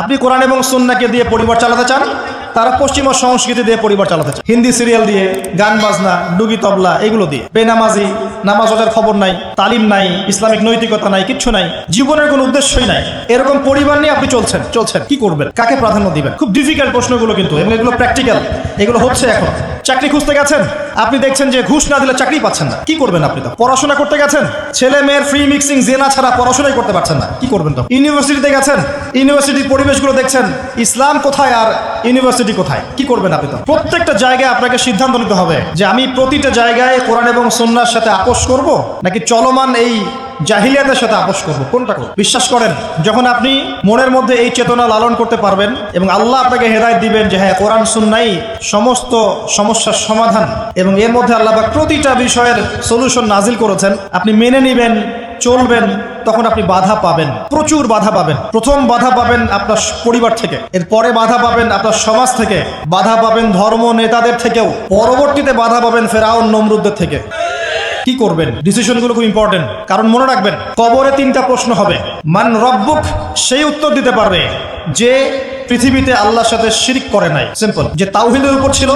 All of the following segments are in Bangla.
আপনি কোরআন এবং সন্নাকে দিয়ে পরিবার চালাতে চান? তারা পশ্চিমা সংস্কৃতি দিয়ে পরিবার চালাতে চান। হিন্দি সিরিয়াল দিয়ে, গান বাজনা, ডুগি তবলা, এগুলো দিয়ে। বেনামাজি, নামাজ ওজার খবর নাই, তালিম নাই, ইসলামিক নৈতিকতা নাই কিছু নাই, জীবনের কোনো উদ্দেশ্যই নাই। এরকম পরিবার নিয়ে আপনি চলছেন চলছেন, কি করবেন? কাকে প্রাধান্য দিবেন? খুব ডিফিকাল্ট প্রশ্নগুলো কিন্তু, এবং এগুলো প্র্যাকটিক্যাল এগুলো হচ্ছে এখন। চাকরি খুঁজতে গেছেন? আপনি দেখছেন যে ঘুষ না দিলে চাকরি পাচ্ছেন না। কি করবেন আপনি তো? পড়াশোনা করতে গেছেন? ছেলে মেয়ের ফ্রি মিক্সিং জেনা ছাড়া পড়াশোনাই করতে পারছেন না। কি করবেন তো? ইউনিভার্সিটিতে গেছেন? ইউনিভার্সিটির পরিবেশগুলো দেখছেন? ইসলাম কোথায় আর ইউনিভার্সিটি কোথায়? কি করবেন আপনি তো? প্রত্যেকটা জায়গায় আপনাকে সিদ্ধান্ত নিতে হবে যে আমি প্রতিটা জায়গায় কোরআন এবং সন্ন্যার সাথে আপোষ করব নাকি চলমান এই জাহিলিয়াতের সাথে আপোষ করব। কোনটা করব? বিশ্বাস করেন, যখন আপনি মনের মধ্যে এই চেতনা লালন করতে পারবেন এবং আল্লাহ আপনাকে হেদায়ত দিবেন যে হ্যাঁ কোরআন, সুন্নাই সমস্ত সমস্যার সমাধান এবং এর মধ্যে আল্লাহ প্রতিটা বিষয়ের সলিউশন নাজিল করেছেন। আপনি মেনে নেবেন, চলবেন, তখন আপনি বাধা পাবেন। প্রচুর বাধা পাবেন। প্রথম বাধা পাবেন আপনার পরিবার থেকে। এরপরে বাধা পাবেন আপনার সমাজ থেকে। বাধা পাবেন ধর্ম নেতাদের থেকেও। পরবর্তীতে বাধা পাবেন ফেরাউন, নমরুদদের থেকে। কি করবেন? ডিসিশনগুলো খুব ইম্পর্টেন্ট কারণ মনে রাখবেন, কবরে তিনটা প্রশ্ন হবে। মান রব্বুক, সেই উত্তর দিতে পারবে যে পৃথিবীতে আল্লাহর সাথে শিরিক করে নাই। সিম্পল যে তাওহিদের উপর ছিল,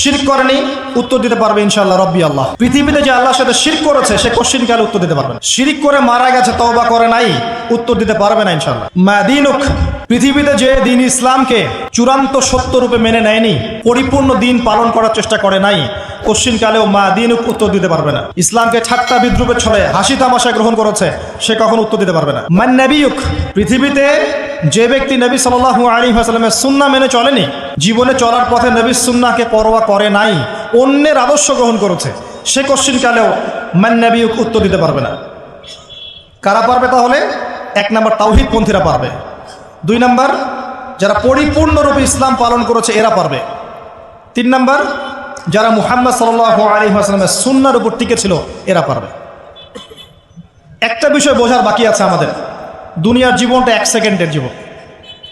শিরক করেনি, উত্তর দিতে পারবে ইনশাল্লাহ রব্বি আল্লাহ। পৃথিবীতে যে আল্লাহর সাথে শিরক করেছে, সে কোশ্চিন কালে উত্তর দিতে পারবে। শিরিক করে মারা গেছে, তওবা করে নাই, উত্তর দিতে পারবে না ইনশাল্লাহ মাদিনুক পৃথিবীতে যে দিন ইসলামকে চূড়ান্ত সত্য রূপে মেনে নেয়নি, পরিপূর্ণ দিন পালন করার চেষ্টা করে নাই কোশ্চিন কালেও মা দিন উত্তর দিতে পারবে না। ইসলামকে ঠাট্টা বিদ্রুপে ছড়ে হাসি তামাশা গ্রহণ করেছে, সে কখন উত্তর দিতে পারবে না। মান নাবিয়ুক, পৃথিবীতে যে ব্যক্তি নবী সাল্লাল্লাহু আলী হাসলামের সুন্না মেনে চলেনি, জীবনে চলার পথে নবী সুন্নাকে পরোয়া করে নাই, অন্যের আদর্শ গ্রহণ করেছে, সে কোশ্চিন কালেও মান নাবিয়ুক উত্তর দিতে পারবে না। কারা পারবে তাহলে? এক নম্বর তাওহিদ পন্থীরা পারবে। দুই নাম্বার, যারা পরিপূর্ণরূপে ইসলাম পালন করেছে, এরা পারবে। তিন নাম্বার, যারা মুহাম্মদ সাল আলী আসলামের সুন্নার উপর টিকে ছিল, এরা পারবে। একটা বিষয় বোঝার বাকি আছে আমাদের। দুনিয়ার জীবনটা এক সেকেন্ডের জীবন।